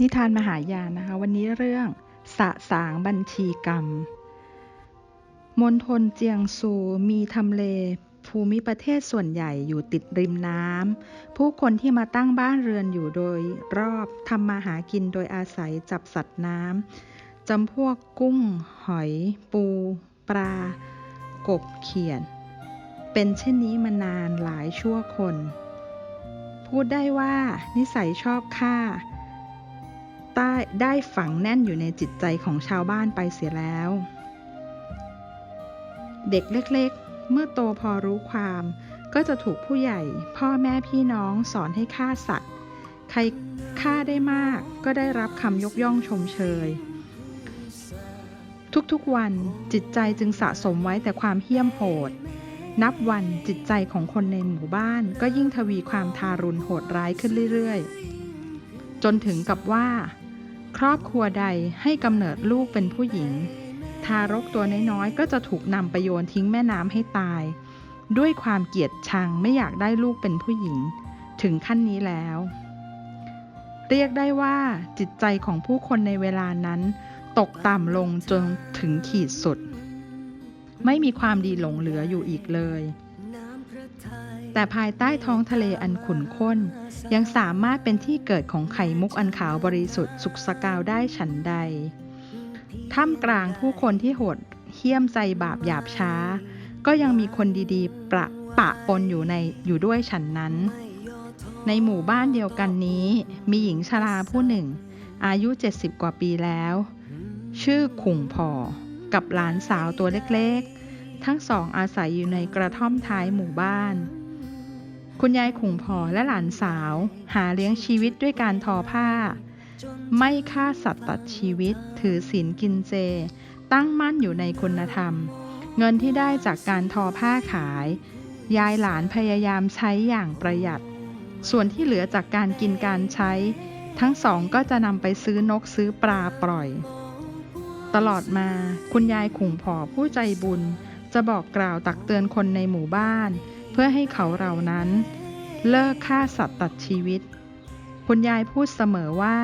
นิทานมหายานนะคะ วันนี้เรื่องสะสางบัญชีกรรม มณฑลเจียงซูมีทำเล ภูมิประเทศส่วนใหญ่อยู่ติดริมน้ำ ผู้คนที่มาตั้งบ้านเรือนอยู่โดยรอบทำมาหากินโดยอาศัยจับสัตว์น้ำจำพวกกุ้ง หอย ปู ปลา กบเขียดเป็นเช่นนี้มานานหลายชั่วคน พูดได้ว่านิสัยชอบฆ่า ได้ได้ฝังแน่นอยู่ในจิตใจของชาวบ้านไปเสียแล้ว เด็กเล็กๆ เมื่อโตพอรู้ความ ก็จะถูกผู้ใหญ่ พ่อแม่พี่น้องสอนให้ฆ่าสัตว์ ใครฆ่าได้มากก็ได้รับคำยกย่องชมเชย ทุกๆวันจิตใจจึงสะสมไว้แต่ความเหี้ยมโหด นับวันจิตใจของคนในหมู่บ้านก็ยิ่งทวีความทารุณโหดร้ายขึ้นเรื่อยๆจนถึงกับว่า ครอบครัวใดให้กำเนิดลูกเป็นผู้หญิง ทารกตัวน้อยๆ ก็จะถูกนำไปโยนทิ้งแม่น้ำให้ตาย ด้วยความเกลียดชังไม่อยากได้ลูกเป็นผู้หญิง ถึงขั้นนี้แล้ว เรียกได้ว่าจิตใจของผู้คนในเวลานั้น ตกต่ำลงจนถึงขีดสุด ไม่มีความดีหลงเหลืออยู่อีกเลย แต่ภายใต้ท้องทะเลอันขุ่นข้น ยังสามารถเป็นที่เกิดของไข่มุกอันขาวบริสุทธิ์สุกสกาวได้ฉันใด ท่ามกลางผู้คนที่โหดเหี้ยมใจบาปหยาบช้า ก็ยังมีคนดีๆ ประปะปนอยู่ในอยู่ด้วยฉันนั้น ในหมู่บ้านเดียวกันนี้ มีหญิงชราผู้หนึ่ง อายุ 70 กว่าปีแล้ว ชื่อขุ่งพอ กับหลานสาวตัวเล็กๆ ทั้งสองอาศัยอยู่ในกระท่อมท้ายหมู่บ้าน คุณยายขุงพอและหลานสาว หาเลี้ยงชีวิตด้วยการทอผ้า ไม่ฆ่าสัตว์ตัดชีวิต ถือศีลกินเจ ตั้งมั่นอยู่ในคุณธรรม เงินที่ได้จากการทอผ้าขาย ยายหลานพยายามใช้อย่างประหยัด ส่วนที่เหลือจากการกินการใช้ ทั้งสองก็จะนำไปซื้อนกซื้อปลาปล่อย ตลอดมาคุณยายขุงผอผู้ใจบุญ จะบอกกล่าวตักเตือนคนในหมู่บ้าน เพื่อให้เขาเหล่านั้น เลิกฆ่าสัตว์ตัดชีวิต คุณยายพูดเสมอว่า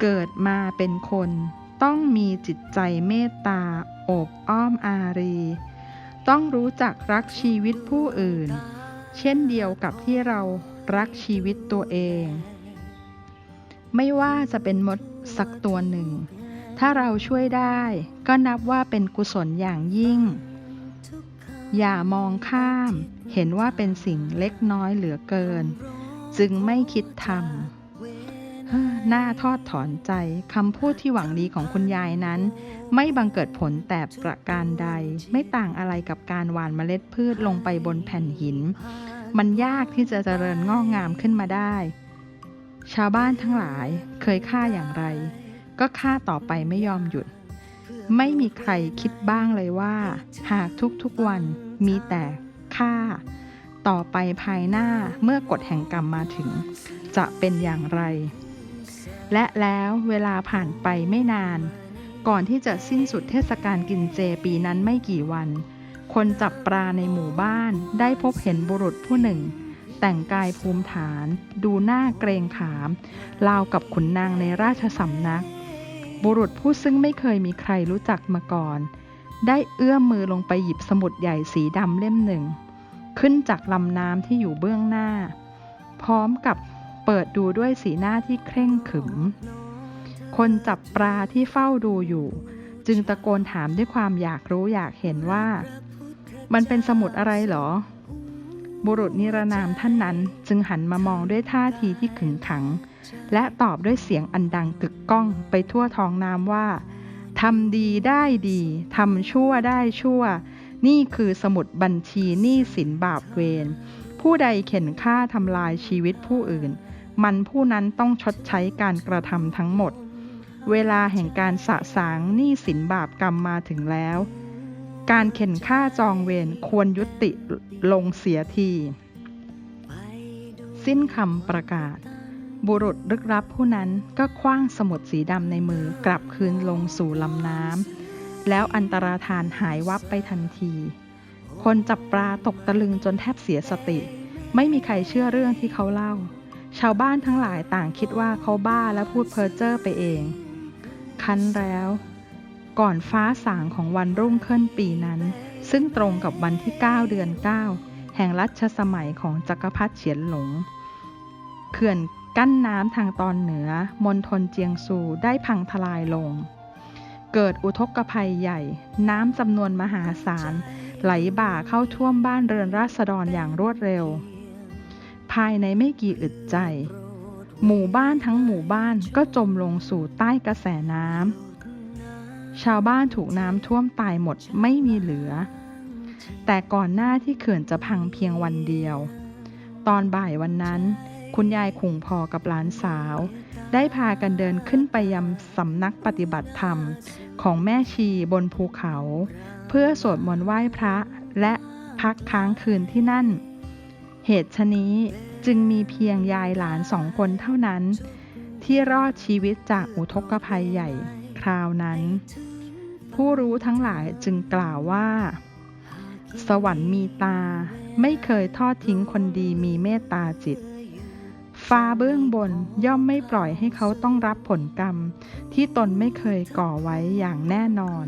เกิดมาเป็นคนต้องมีจิตใจเมตตาโอบอ้อมอารี ต้องรู้จักรักชีวิตผู้อื่น เช่นเดียวกับที่เรารักชีวิตตัวเอง ไม่ว่าจะเป็นมดสักตัวหนึ่ง ถ้าเราช่วยได้ก็นับว่าเป็นกุศลอย่างยิ่ง อย่ามองข้าม เห็นว่าเป็นสิ่งเล็กน้อยเหลือเกิน จึงไม่คิดทำหน้าทอดถอนใจคำพูดที่หวังดีของคุณยายนั้น ไม่บังเกิดผลแต่ประการใด ไม่ต่างอะไรกับการหว่านเมล็ดพืชลงไปบนแผ่นหิน มันยากที่จะเจริญงอกงามขึ้นมาได้ ชาวบ้านทั้งหลายเคยฆ่าอย่างไร ก็ฆ่าต่อไปไม่ยอมหยุด ไม่มีใครคิดบ้างเลยว่า หากทุกๆวันมีแต่ฆ่า ต่อไปภายหน้าเมื่อกฎแห่งกรรมมาถึง จะเป็นอย่างไร และแล้วเวลาผ่านไปไม่นาน ก่อนที่จะสิ้นสุดเทศกาลกินเจปีนั้นไม่กี่วัน คนจับปลาในหมู่บ้านได้พบเห็นบุรุษผู้หนึ่ง แต่งกายภูมิฐาน ดูหน้าเกรงขามราวกับขุนนางในราชสำนัก บุรุษผู้ซึ่งไม่เคยมีใครรู้จักมาก่อน ได้เอื้อมมือลงไปหยิบสมุดใหญ่สีดำเล่มหนึ่ง ขึ้นจากลำน้ำที่อยู่เบื้องหน้า พร้อมกับเปิดดูด้วยสีหน้าที่เคร่งขรึม คนจับปลาที่เฝ้าดูอยู่ จึงตะโกนถามด้วยความอยากรู้อยากเห็นว่า มันเป็นสมุดอะไรหรอ บุรุษนิรนามท่านนั้นจึงหันมามองด้วยท่าทีที่ขึงขัง และตอบด้วยเสียงอันดังกึกก้องไปทั่วท้องน้ำว่าทำดีได้ดีทำชั่วได้ชั่ว นี่คือสมุดบัญชีหนี้สินบาปเวรผู้ใดเข็นฆ่าทำลายชีวิตผู้อื่น มันผู้นั้นต้องชดใช้การกระทำทั้งหมด เวลาแห่งการสะสางหนี้สินบาปกรรมมาถึงแล้ว การเข็นฆ่าจองเวรควรยุติลงเสียที สิ้นคำประกาศ บุรุษลึกลับผู้นั้นก็คว้างสมุดสีดำในมือกลับคืนลงสู่ลำน้ำแล้วอันตราธานหายวับไปทันที คนจับปลาตกตะลึงจนแทบเสียสติ ไม่มีใครเชื่อเรื่องที่เขาเล่า ชาวบ้านทั้งหลายต่างคิดว่าเขาบ้าและพูดเพ้อเจ้อไปเอง คันแล้ว ก่อนฟ้าสางของวันรุ่งขึ้นปีนั้น ซึ่งตรงกับวันที่ 9 เดือน 9 แห่งรัชสมัยของจักรพรรดิเฉียนหลงเขื่อน กั้นน้ำทางตอนเหนือมณฑลเจียงซูได้พังทลายลง เกิดอุทกภัยใหญ่ น้ำจำนวนมหาศาล ไหลบ่าเข้าท่วมบ้านเรือนราษฎรอย่างรวดเร็ว ภายในไม่กี่อึดใจ หมู่บ้านทั้งหมู่บ้านก็จมลงสู่ใต้กระแสน้ำ ชาวบ้านถูกน้ำท่วมตายหมดไม่มีเหลือ แต่ก่อนหน้าที่เขื่อนจะพังเพียงวันเดียว ตอนบ่ายวันนั้น คุณยายขุงพอกับหลานสาว ได้พากันเดินขึ้นไปยังสำนักปฏิบัติธรรม ของแม่ชีบนภูเขา เพื่อสวดมนต์ไหว้พระและพักค้างคืนที่นั่น เหตุชะนี้จึงมีเพียงยายหลานสองคนเท่านั้น ที่รอดชีวิตจากอุทกภัยใหญ่คราวนั้น ผู้รู้ทั้งหลายจึงกล่าวว่า สวรรค์มีตาไม่เคยทอดทิ้งคนดีมีเมตตาจิต ฟ้าเบื้องบนย่อมไม่ปล่อยให้เขาต้องรับผลกรรม ที่ตนไม่เคยก่อไว้อย่างแน่นอน